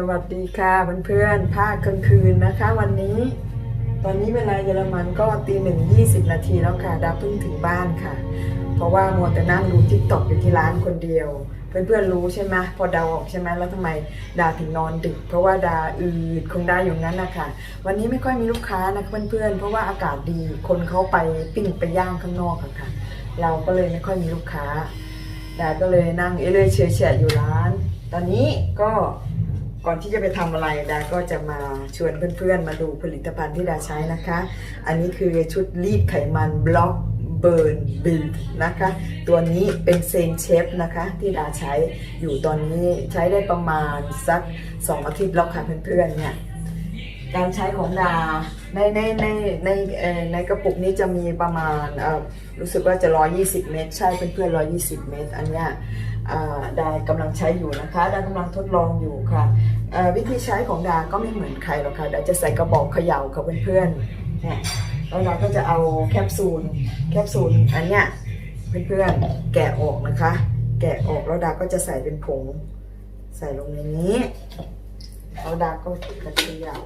สวัสดีค่ะเพื่อนๆ ภาคกลางคืนนะคะ วันนี้ ตอนนี้เวลาเยอรมันก็ตีหนึ่งยี่สิบนาทีแล้วค่ะดาเพิ่งถึงบ้านค่ะ เพราะว่ามัวแต่นั่งดูทิกตอกอยู่ที่ร้านคนเดียว เพื่อนๆรู้ใช่ไหมพอดาออกใช่ไหมแล้วทำไมดาถึงนอนดึก เพราะว่าดาอืดคงได้อยู่นั้นนะคะวันนี้ไม่ค่อยมีลูกค้านะเพื่อนๆ เพราะว่าอากาศดีคนเขาไปปิ้งไปย่างข้างนอกอะค่ะ เราก็เลยไม่ค่อยมีลูกค้าดาก็เลยนั่งเอเลยเฉยๆอยู่ร้าน ตอนนี้ก็ ก่อนที่จะไปทำอะไรดาก็จะมาชวนเพื่อนๆ มาดูผลิตภัณฑ์ที่ดาใช้นะคะ อันนี้คือชุดรีดไขมันบล็อกเบิร์นบิลนะคะ ตัวนี้เป็นเซนเชฟนะคะที่ดาใช้อยู่ตอนนี้ใช้ได้ประมาณสัก 2 อาทิตย์แล้วค่ะเพื่อนๆเนี่ยการใช้ของดา ในในในในในกระปุกนี้จะมีประมาณรู้สึกว่าจะ 120 เมตร ใช่เพื่อนๆ120 เมตร อันเนี้ยดากำลังใช้อยู่นะคะดากำลังทดลองอยู่ค่ะวิธีใช้ของดาก็ไม่เหมือนใครหรอกค่ะดาจะใส่กระบอกเขย่าค่ะเพื่อนๆเนี่ยแล้วดาก็จะเอาแคปซูลแคปซูลอันเนี้ยเพื่อนๆแกะออกนะคะ แกะออกแล้วดาก็จะใส่เป็นผง ใส่ลงในนี้แล้วดาก็กระเขย่า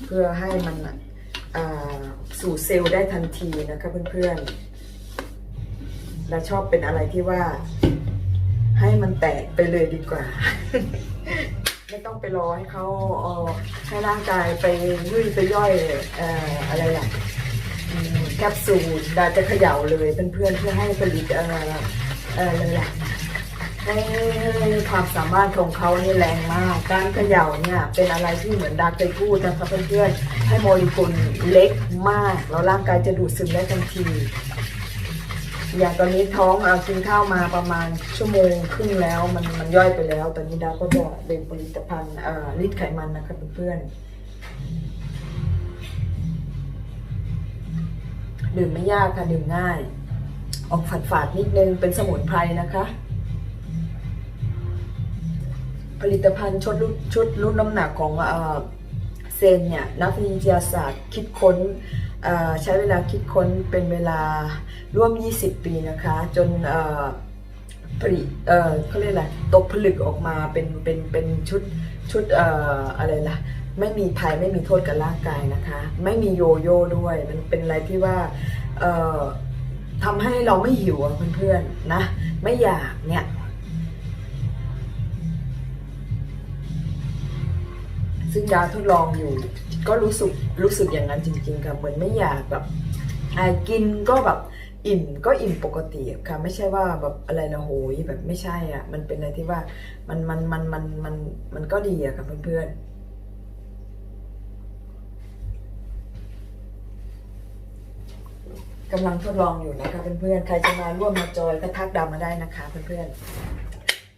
เพื่อให้มันสู่เซลล์ได้ทันทีนะคะเพื่อนๆ และชอบเป็นอะไรที่ว่า ให้มันแตกไปเลยดีกว่า ไม่ต้องไปรอให้เขาเออให้ร่างกายไปยุ่ยไปย่อยเอ่อะไรล่ะแคปซูลดาจะเขย่าเลยเพื่อนๆเพื่อให้ผลิตเอ่อเอ่ออะไรล่ะ ความสามารถของเขาเนี่แรงมาก การเขย่าเนี่ย เป็นอะไรที่เหมือนดาเคยพูดนะคะเพื่อนๆให้โมเลกุลเล็กมาก แล้วร่างกายจะดูดซึมได้ทันที อย่างตอนนี้ท้องเอากินข้าวมาประมาณชั่วโมงครึ่งแล้ว มันมันย่อยไปแล้ว ตอนนี้ดาก็จะดื่มผลิตภัณฑ์อ่อลิดไขมันนะคะเพื่อนๆดื่มไม่ยากค่ะดื่มง่าย ออกฝาดๆนิดนึงเป็นสมุนไพรนะคะ ผลิตภัณฑ์ชุดลดชุดลดน้ำหนักของเซนเนี่ยนักวิทยาศาสตร์คิดค้นใช้เวลาคิดค้นเป็นเวลาร่วม 20 ปีนะคะ จนผลิตเขาเรียกอะไรตกผลึกออกมาเป็นเป็นเป็นชุดชุดอออะไรล่ะไม่มีภัยไม่มีโทษกับร่างกายนะคะ ไม่มีโยโย่ด้วยมันเป็นอะไรที่ว่าทำให้เราไม่หิวอะเพื่อนๆนะ ไม่อยากเนี่ย ซึ่งดาทดลองอยู่ ก็รู้สึกรู้สึกอย่างนั้นจริงๆค่ะเหมือนไม่อยากแบบกินก็แบบอิ่มก็อิ่มปกติอะค่ะไม่ใช่ว่าแบบอะไรนะโหยแบบไม่ใช่อะ มันเป็นอะไรที่ว่ามันมันมันมันมันมันก็ดีอะค่ะเพื่อนๆกำลังทดลองอยู่นะคะเพื่อนๆ ใครจะมาร่วมมาจอยก็ทักดามาได้นะคะเพื่อนๆ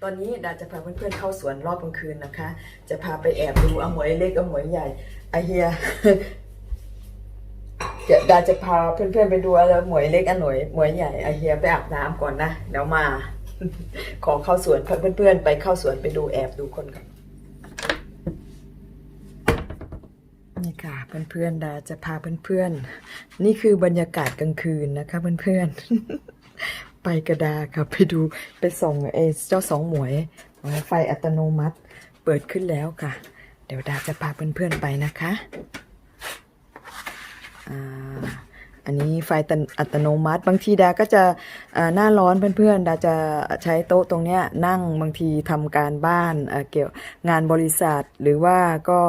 ตอนนี้ดาจะพาเพื่อนๆเข้าสวนรอบกลางคืนนะคะ จะพาไปแอบดูอหมวยเล็กอหมวยใหญ่ไอเฮียเดี๋ยวดาจะพาเพื่อนๆไปดูอะไรหมวยเล็กอหน่วยหมวยใหญ่ไอเฮียไปอาบน้ำก่อนนะเดี๋ยวมา ขอเข้าสวนเพื่อนๆไปเข้าสวนไปดูแอบดูคนกันนี่ค่ะเพื่อนๆดาจะพาเพื่อนๆนี่คือบรรยากาศกลางคืนนะคะเพื่อนๆ ไปกระดาค่ะ ไปดูไปส่งเอเจ้าสองหมวย ไฟอัตโนมัติเปิดขึ้นแล้วค่ะ เดี๋ยวดาจะพาเพื่อนๆไปนะคะอ่าอันนี้ไฟตันอัตโนมัติ บางทีดาก็จะอ่าหน้าร้อนเพื่อนๆ ดาจะใช้โต๊ะตรงเนี้ยนั่งบางทีทำการบ้านเออเกี่ยวงานบริษัท หรือว่าก็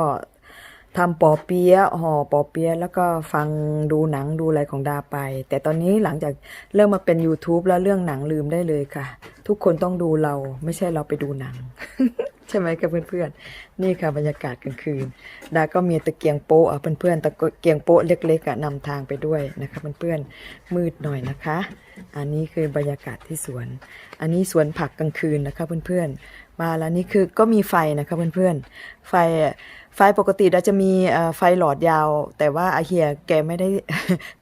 ทำปอเปี๊ยะห่อปอเปี๊ยะแล้วก็ฟังดูหนังดูอะไรของดาไป แต่ตอนนี้หลังจากเริ่มมาเป็น YouTube แล้วเรื่องหนังลืมได้เลยค่ะ ทุกคนต้องดูเราไม่ใช่เราไปดูหนัง ใช่ไหมครับเพื่อนๆ นี่ค่ะบรรยากาศกลางคืน ดาก็มีตะเกียงโป๊ะเพื่อนๆตะเกียงโป๊ะเล็กๆนำทางไปด้วยนะคะเพื่อนๆมืดหน่อยนะคะ อันนี้คือบรรยากาศที่สวน อันนี้สวนผักกลางคืนนะคะเพื่อนๆ มาแล้วนี่คือก็มีไฟนะคะเพื่อนๆ ไฟไฟปกติเราจะมีไฟหลอดยาว แต่ว่าอาเฮียแกไม่ได้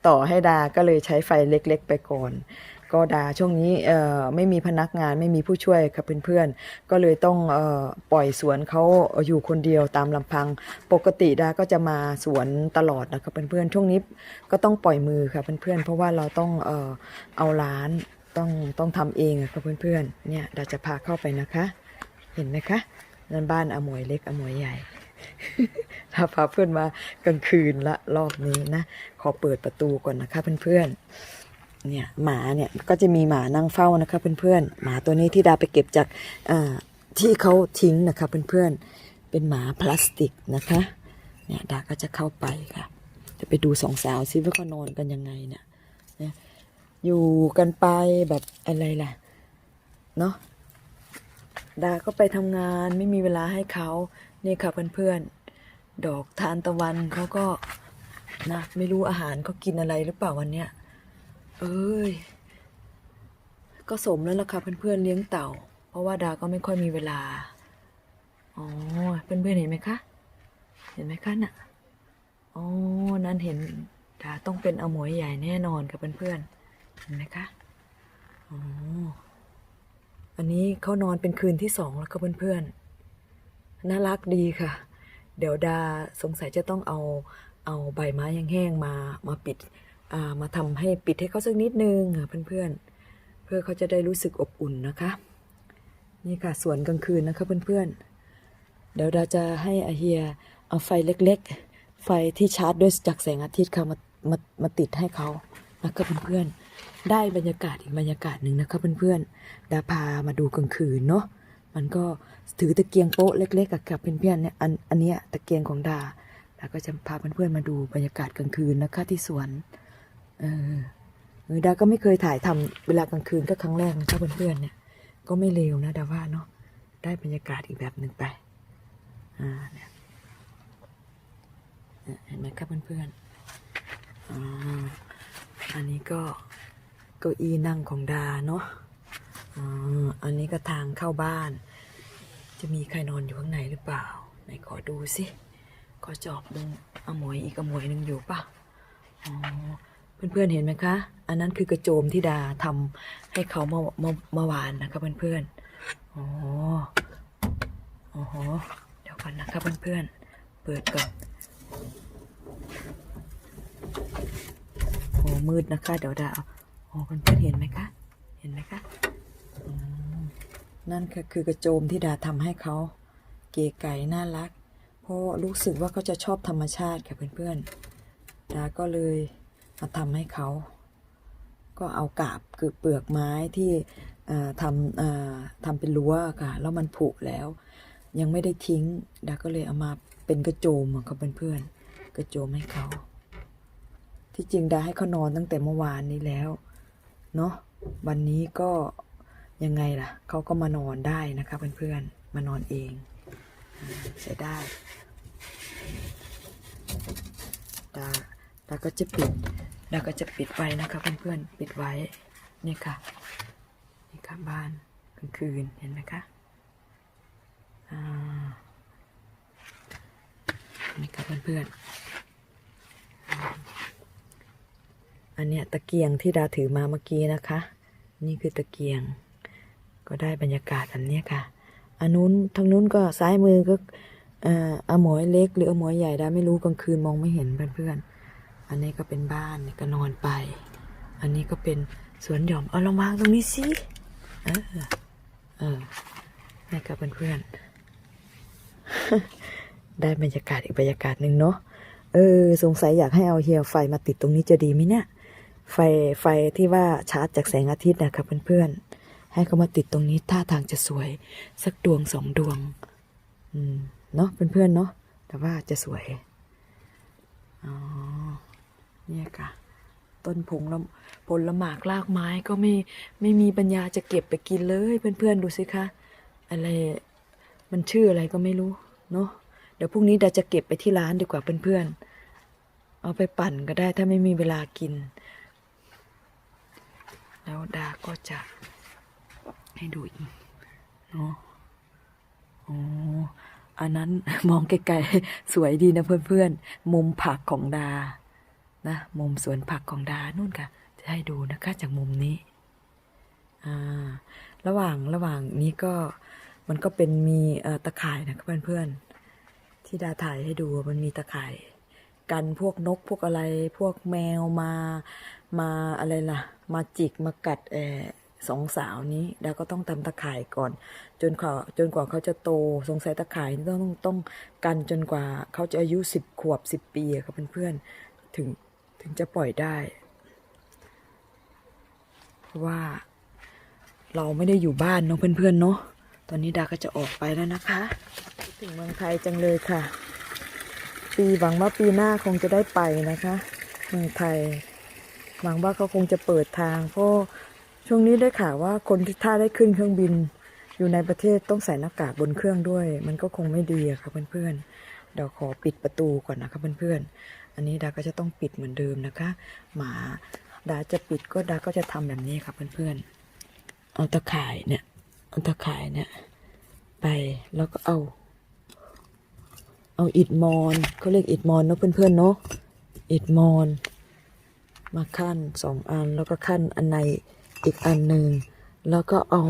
ต่อให้ดา ก็เลยใช้ไฟเล็ก ๆ ไปก่อน ก็ดาช่วงนี้ไม่มีพนักงานไม่มีผู้ช่วยครับเพื่อนๆ ก็เลยต้องอปล่อยสวนเขาอยู่คนเดียวตามลำพัง ปกติดาก็จะมาสวนตลอดนะครับเพื่อนๆช่วงนี้ก็ต้องปล่อยมือค่ะเพื่อนๆเพราะว่าเราต้องเอเอาร้านต้องต้องทำเองครับเพื่อนๆเนี่ยดาจะพาเข้าไปนะคะ เห็นไหมคะนั่นบ้านอมวยเล็กอมวยใหญ่ถ้าพาเพื่อนมากลางคืนละรอบนี้นะ ขอเปิดประตูก่อนนะคะเพื่อนๆ เนี่ยหมาเนี่ยก็จะมีหมานั่งเฝ้านะคะเพื่อนๆหมาตัวนี้ที่ดาไปเก็บจากที่เขาทิ้งนะคะเพื่อนๆเป็นหมาพลาสติกนะคะเนี่ยดาก็จะเข้าไปค่ะ จะไปดูสองสาวซิว่าเขานอนกันยังไงเนี่ยอยู่กันไปแบบอะไรล่ะเนาะดาก็ไปทำงานไม่มีเวลาให้เขานี่ค่ะเพื่อนๆดอกทานตะวันเขาก็นะไม่รู้อาหารเขากินอะไรหรือเปล่าวันเนี้ย เอ้ย ก็สมแล้วล่ะค่ะเพื่อนๆเลี้ยงเต่า เพราะว่าดาก็ไม่ค่อยมีเวลา อ๋อ เพื่อนๆเห็นไหมคะ เห็นไหมคะน่ะ อ๋อ นั่นเห็น ดาต้องเป็นอมวยใหญ่แน่นอนค่ะเพื่อนๆ เห็นไหมคะ อ๋อ อันนี้เขานอนเป็นคืนที่สองแล้วก็เพื่อนๆ น่ารักดีค่ะ เดี๋ยวดาสงสัยจะต้องเอาเอาใบไม้แห้งๆมามาปิด มาทำให้ปิดให้เขาสักนิดนึงค่ะเพื่อนๆ เพื่อเขาจะได้รู้สึกอบอุ่นนะคะ นี่ค่ะสวนกลางคืนนะคะเพื่อนๆ เดี๋ยวดาจะให้อาเฮียเอาไฟเล็กๆ ไฟที่ชาร์จด้วยจากแสงอาทิตย์ค่ะมามามาติดให้เขานะคะเพื่อนๆ ได้บรรยากาศอีกบรรยากาศหนึ่งนะคะเพื่อนๆ ดาพามาดูกลางคืนเนาะ มันก็ถือตะเกียงโป๊ะเล็กๆกับกับเพื่อนๆเนี่ยอันอันเนี้ยตะเกียงของดาดาก็จะพาเพื่อนๆมาดูบรรยากาศกลางคืนนะคะที่สวน เออเออดาก็ไม่เคยถ่ายทำเวลากลางคืนก็ครั้งแรกนะคะเพื่อนๆเนี่ย ก็ไม่เลวนะดาว่าเนาะได้บรรยากาศอีกแบบหนึ่งไปอ่าเนี่ยเนี่ยเห็นไหมครับเพื่อนๆอ่าอันนี้ก็เก้าอี้นั่งของดาเนาะอ่าอันนี้ก็ทางเข้าบ้าน จะมีใครนอนอยู่ข้างในหรือเปล่าไหนขอดูสิขอจอบดูอมวยอีกอมวยหนึ่งอยู่ปะอ๋อ เพื่อนๆเห็นไหมคะ อันนั้นคือกระโจมที่ดาทำให้เขาเมื่อเมื่อเมื่อวานนะคะเพื่อนๆอ๋อโอ้โหเดี๋ยวก่อนนะคะเพื่อนๆเปิดก่อนโอ้มืดนะคะ เดี๋ยวดาเอาโอ้เพื่อนๆเห็นไหมคะเห็นไหมคะนั่นคือคือกระโจมที่ดาทำให้เขาเก๋ไก่น่ารัก เพราะรู้สึกว่าเขาจะชอบธรรมชาติค่ะเพื่อนๆดาก็เลย มาทำให้เขา ก็เอากาบคือเปลือกไม้ที่ทำทำเป็นรั้วค่ะ แล้วมันผุแล้ว ยังไม่ได้ทิ้งดาก็เลยเอามาเป็นกระโจมอะค่ะเพื่อนๆกระโจมให้เขา ที่จริงดาให้เขานอนตั้งแต่เมื่อวานนี้แล้ว เนาะวันนี้ก็ยังไงล่ะเขาก็มานอนได้นะคะเพื่อนๆมานอนเองใช้ได้ดาดาก็จะปิด ดาก็จะปิดไว้นะคะเพื่อนๆปิดไว้นี่ค่ะนี่ค่ะบ้านกลางคืนเห็นไหมคะนี่ค่ะเพื่อนๆอันเนี้ยตะเกียงที่ดาถือมาเมื่อกี้นะคะ นี่คือตะเกียง ก็ได้บรรยากาศอันเนี้ยค่ะอันนู้นทางนู้นก็ซ้ายมือก็อ่ออหมวยเล็กหรืออหมวยใหญ่ดาไม่รู้กลางคืนมองไม่เห็นเพื่อนๆ อันนี้ก็เป็นบ้านก็นอนไป อันนี้ก็เป็นสวนหย่อมเอาลองวางตรงนี้สิเออเออนี่ก็เพื่อนๆได้บรรยากาศอีกบรรยากาศหนึ่งเนาะเออสงสัยอยากให้เอาเฮียไฟมาติดตรงนี้จะดีไหมเนี่ย ไฟไฟที่ว่าชาร์จจากแสงอาทิตย์นะครับเพื่อนๆ ให้เขามาติดตรงนี้ท่าทางจะสวย สักดวงสองดวง อืมเนาะเพื่อนๆเนาะแต่ว่าจะสวยอ๋อ เนี่ยค่ะ ต้นผงละผลละหมากลากไม้ก็ไม่ไม่มีปัญญาจะเก็บไปกินเลยเพื่อนๆดูสิคะอะไรมันชื่ออะไรก็ไม่รู้เนาะเดี๋ยวพรุ่งนี้ดาจะเก็บไปที่ร้านดีกว่าเพื่อนๆเอาไปปั่นก็ได้ถ้าไม่มีเวลากิน แล้วดาก็จะให้ดูอีกเนาะอ๋ออันนั้นมองไกลๆสวยดีนะเพื่อนๆ มุมผักของดา นะมุมสวนผักของดานู่นค่ะ จะให้ดูนะคะจากมุมนี้อ่าระหว่างระหว่างนี้ก็มันก็เป็นมีตะข่ายนะเพื่อนๆที่ดาถ่ายให้ดูมันมีตะข่าย กันพวกนกพวกอะไรพวกแมวมามาอะไรล่ะ มาจิกมากัดเอสองสาวนี้ดาก็ต้องทำตะข่ายก่อน จนกว่าจนกว่าเขาจะโตสงสัยตะข่ายนี่ต้องต้องกันจนกว่าเขาจะอายุสิบขวบสิบปีอะครับเพื่อนๆถึง ถึงจะปล่อยได้เพราะว่า เราไม่ได้อยู่บ้านเนาะเพื่อนๆเนาะตอนนี้ดาก็จะออกไปแล้วนะคะถึงเมืองไทยจังเลยค่ะ ปีหวังว่าปีหน้าคงจะได้ไปนะคะ เมืองไทย หวังว่าเขาคงจะเปิดทางเพราะช่วงนี้ได้ข่าวว่าคนที่ถ้าได้ขึ้นเครื่องบินอยู่ในประเทศต้องใส่หน้ากากบนเครื่องด้วย มันก็คงไม่ดีอะค่ะเพื่อนๆเดี๋ยวขอปิดประตูก่อนนะคะเพื่อนๆ อันนี้ดาก็จะต้องปิดเหมือนเดิมนะคะ หมาดาจะปิดก็ดาก็จะทำแบบนี้ค่ะเพื่อนๆ เอาตะข่ายเนี่ย เอาตะข่ายเนี่ย ไปแล้วก็เอา เอาอิฐมอนเขาเรียกอิฐมอนเนาะเพื่อนๆเนาะ อิฐมอนมาขั้นสองอันแล้วก็ขั้นอันในอีกอันหนึ่งแล้วก็เอา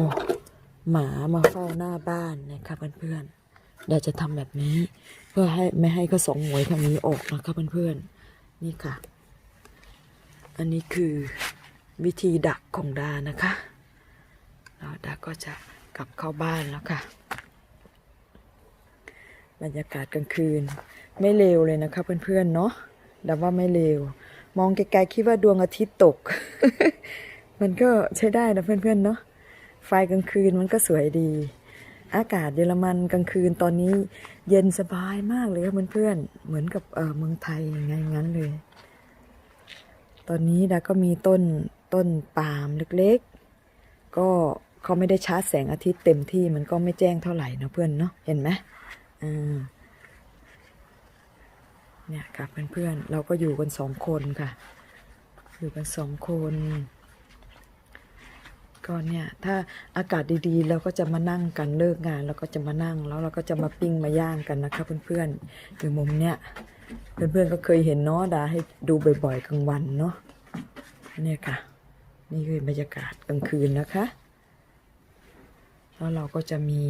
หมามาเฝ้าหน้าบ้านนะครับเพื่อนๆ เดี๋ยวจะทำแบบนี้ เพื่อให้ไม่ให้เขาสองหวยทางนี้ออกนะครับเพื่อนๆนี่ค่ะ อันนี้คือวิธีดักของดานะคะแล้วดาก็จะกลับเข้าบ้านแล้วค่ะ บรรยากาศกลางคืน ไม่เลวเลยนะคะเพื่อนๆเนาะดับว่าไม่เลว มองไกลๆคิดว่าดวงอาทิตย์ตก มันก็ใช้ได้นะเพื่อนๆเนาะไฟกลางคืนมันก็สวยดี อากาศเยอรมันกลางคืนตอนนี้เย็นสบายมากเลยครับเพื่อนๆเหมือนกับเเมืองไทยอย่างไงงั้นเลย ตอนนี้ดาก็มีต้นต้นปาล์มเล็กๆ ก็เขาไม่ได้ชาร์จแสงอาทิตย์เต็มที่มันก็ไม่แจ้งเท่าไหร่นะเพื่อนเนาะเห็นไหมอ่าเนี่ยค่ะเพื่อนๆเราก็อยู่กันสองคนค่ะ อยู่กันสองคน ก็เนี่ยถ้าอากาศดีๆ เราก็จะมานั่งกันเลิกงานเราก็จะมานั่ง แล้วเราก็จะมาปิ้งมาย่างกันนะคะเพื่อนๆอยู่มุมเนี้ยเพื่อนๆก็เคยเห็นเนาะดาให้ดูบ่อยๆกลางวันเนาะเนี่ยค่ะ นี่คือบรรยากาศกลางคืนนะคะ แล้วเราก็จะมี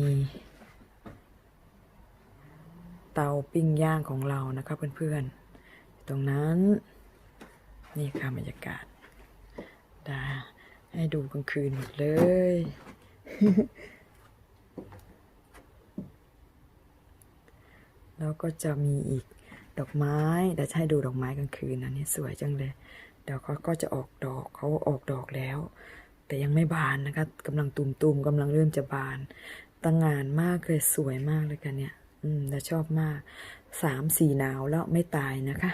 เตาปิ้งย่างของเรานะคะเพื่อนๆตรงนั้น นี่ค่ะบรรยากาศดา ให้ดูกลางคืนหมดเลย แล้วก็จะมีอีกดอกไม้เดี๋ยวจะให้ดูดอกไม้กลางคืนอันนี้สวยจังเลย เดี๋ยวเขาก็จะออกดอกเขาออกดอกแล้ว แต่ยังไม่บานนะคะกำลังตุ่มๆกำลังเริ่มจะบานตั้งงานมากเลยสวยมากเลยกันเนี่ย อืมแต่ชอบมากสามสี่หนาวแล้วไม่ตายนะคะ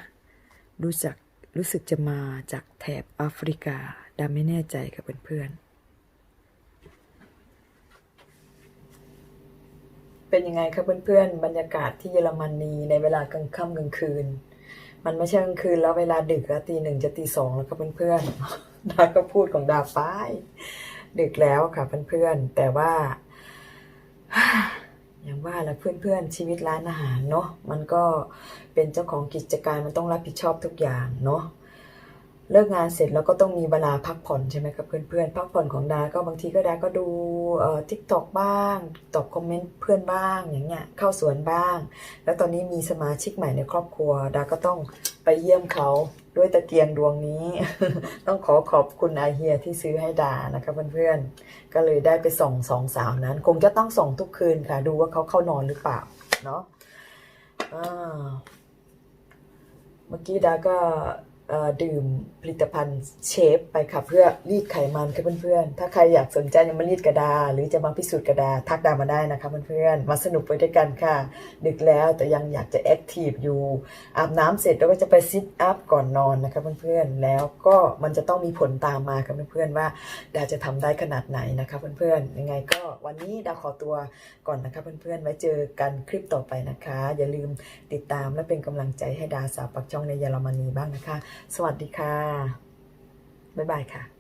รู้จักรู้สึกจะมาจากแถบแอฟริกา ดาไม่แน่ใจกับเพื่อนๆ เป็นยังไงครับเพื่อนๆ บรรยากาศที่เยอรมนีในเวลากลางค่ำกลางคืน มันไม่ใช่กลางคืนแล้วเวลาดึกแล้วตีหนึ่งจะตีสองแล้วครับเพื่อนๆดาก็พูดของดาป้าย ดึกแล้วค่ะเพื่อนๆ แต่ว่าอย่างว่าแหละเพื่อนๆ ชีวิตร้านอาหารเนาะมันก็เป็นเจ้าของกิจการมันต้องรับผิดชอบทุกอย่างเนาะ เลิกงานเสร็จแล้วก็ต้องมีเวลาพักผ่อนใช่ไหมครับเพื่อนๆพักผ่อนของดา ก็บางทีก็ดาก็ดูเอ่อทิกตอกบ้างตอบคอมเมนต์เพื่อนบ้างอย่างเงี้ยเข้าสวนบ้าง แล้วตอนนี้มีสมาชิกใหม่ในครอบครัว ดาก็ต้องไปเยี่ยมเขาด้วยตะเกียงดวงนี้ ต้องขอขอบคุณอาเฮียที่ซื้อให้ดานะครับเพื่อนๆก็เลยได้ไปส่องสองสาวนั้น คงจะต้องส่องทุกคืนค่ะ ดูว่าเขาเข้านอนหรือเปล่าเนาะอ่าเมื่อกี้ดาก็ ดื่มผลิตภัณฑ์เชฟไปค่ะเพื่อรีดไขมันค่ะเพื่อนๆ ถ้าใครอยากสนใจจะมารีดกระดา หรือจะมาพิสูจน์กระดาทักดามาได้นะคะเพื่อนๆ มาสนุกไปด้วยกันค่ะ ดึกแล้วแต่ยังอยากจะแอคทีฟอยู่ อาบน้ำเสร็จแล้วก็จะไปซิทอัพก่อนนอนนะคะเพื่อนๆ แล้วก็มันจะต้องมีผลตามมาค่ะเพื่อนๆว่าดาจะทำได้ขนาดไหนนะคะเพื่อนๆ ยังไงก็วันนี้ดาขอตัวก่อนนะคะเพื่อนๆ ไว้เจอกันคลิปต่อไปนะคะ อย่าลืมติดตามและเป็นกำลังใจให้ดาสาวปักช่องในเยอรมนีบ้างนะคะสวัสดีค่ะ บ๊ายบายค่ะ